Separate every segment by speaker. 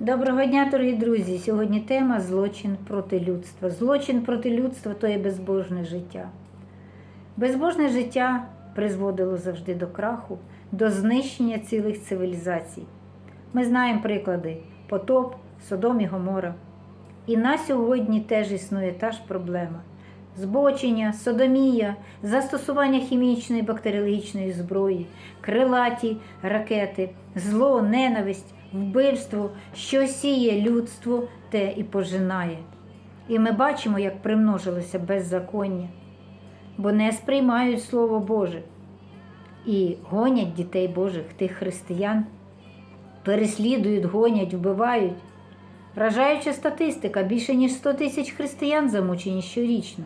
Speaker 1: Доброго дня, дорогі друзі! Сьогодні тема злочин проти людства. Злочин проти людства то є безбожне життя. Безбожне життя призводило завжди до краху, до знищення цілих цивілізацій. Ми знаємо приклади потоп, Содом і Гомора. І на сьогодні теж існує та ж проблема: збочення, содомія, застосування хімічної бактеріологічної зброї, крилаті ракети, зло, ненависть, вбивство, що сіє людство, те і пожинає. І ми бачимо, як примножилося беззаконня, бо не сприймають Слово Боже і гонять дітей Божих, тих християн, переслідують, гонять, вбивають. Вражаюча статистика, більше ніж 100 тисяч християн замучені щорічно.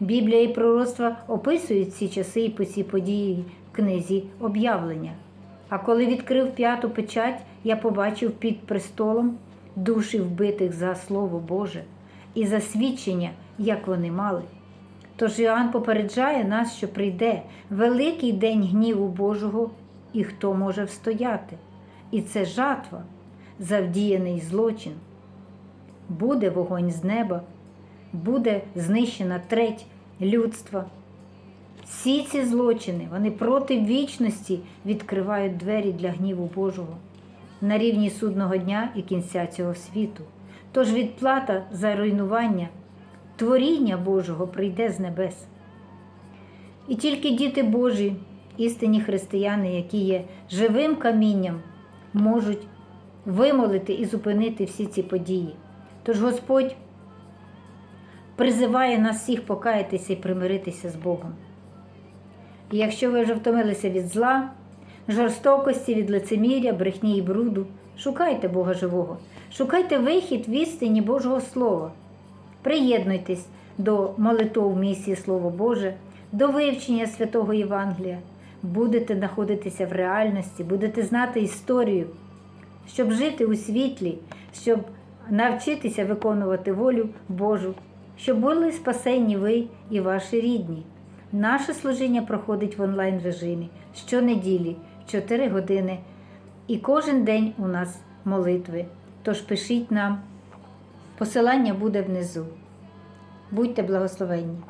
Speaker 1: Біблія і пророцтва описують ці часи і по ці події в книзі об'явлення. А коли відкрив п'яту печать, я побачив під престолом душі вбитих за Слово Боже і за свідчення, як вони мали. Тож Іоанн попереджає нас, що прийде великий день гніву Божого, і хто може встояти. І це жатва, завдіяний злочин. Буде вогонь з неба, буде знищена треть людства. Всі ці злочини, вони проти вічності відкривають двері для гніву Божого на рівні судного дня і кінця цього світу. Тож відплата за руйнування творіння Божого прийде з небес. І тільки діти Божі, істинні християни, які є живим камінням, можуть вимолити і зупинити всі ці події. Тож Господь призиває нас всіх покаятися і примиритися з Богом. І якщо ви вже втомилися від зла, жорстокості, від лицеміря, брехні і бруду, шукайте Бога живого, шукайте вихід в істині Божого Слова. Приєднуйтесь до молитов місії Слово Боже, до вивчення святого Євангелія. Будете знаходитися в реальності, будете знати історію, щоб жити у світлі, щоб навчитися виконувати волю Божу, щоб були спасені ви і ваші рідні. Наше служіння проходить в онлайн режимі щонеділі, 4 години. І кожен день у нас молитви. Тож пишіть нам, посилання буде внизу. Будьте благословенні!